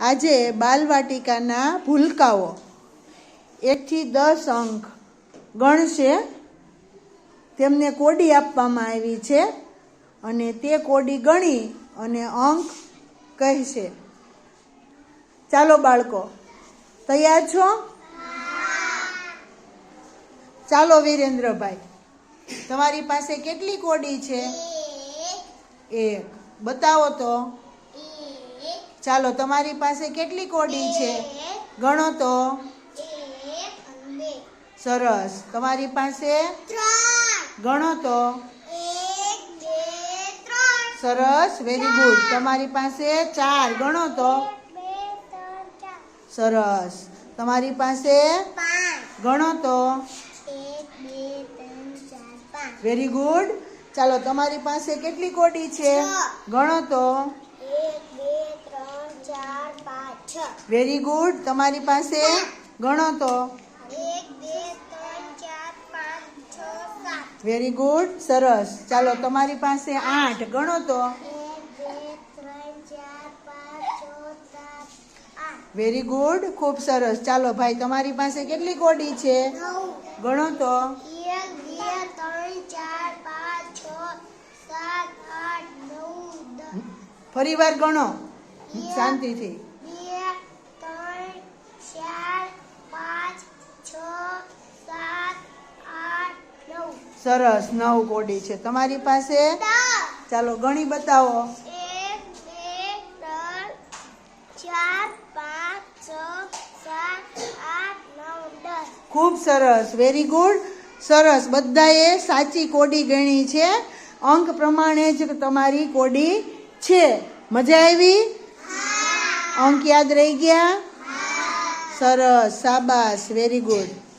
આજે બાલવાટિકાના ભૂલકાઓ. એકથી દસ અંક ગણશે. તેમને કોડી આપવામાં આવી છે અને તે કોડી ગણી અને અંક કહેશે. ચાલો બાળકો તૈયાર છો? ચાલો વિરેન્દ્રભાઈ તમારી પાસે કેટલી કોડી છે? એક. બતાવો તો. ચાલો, તમારી પાસે કેટલી કોડી છે? ગણો તો. સરસ. તમારી પાસે? ગણો તો. સરસ. વેરી ગુડ તમારી પાસે ચાર. ગણો તો. સરસ. તમારી પાસે? ગણો તો. વેરી ગુડ ચાલો, તમારી પાસે કેટલી કોડી છે? ગણો તો. વેરી ગુડ તમારી પાસે ગણો તો. વેરી ગુડ સરસ. ચાલો તમારી પાસે આઠ. ગણો તો. વેરી ગુડ ખૂબ સરસ. ચાલો ભાઈ તમારી પાસે કેટલી કોડી છે? ગણો તો. ફરી વાર ગણો. શાંતિથી. સરસ નવ કોડી છે. તમારી પાસે? ચાલો ગણી બતાવો. ખૂબ સરસ. વેરી ગુડ સરસ. બધાએ સાચી કોડી ગણી છે. અંક પ્રમાણે જ તમારી કોડી છે. મજા આવી? અંક યાદ રહી ગયા? સરસ. સાબાસ વેરી ગુડ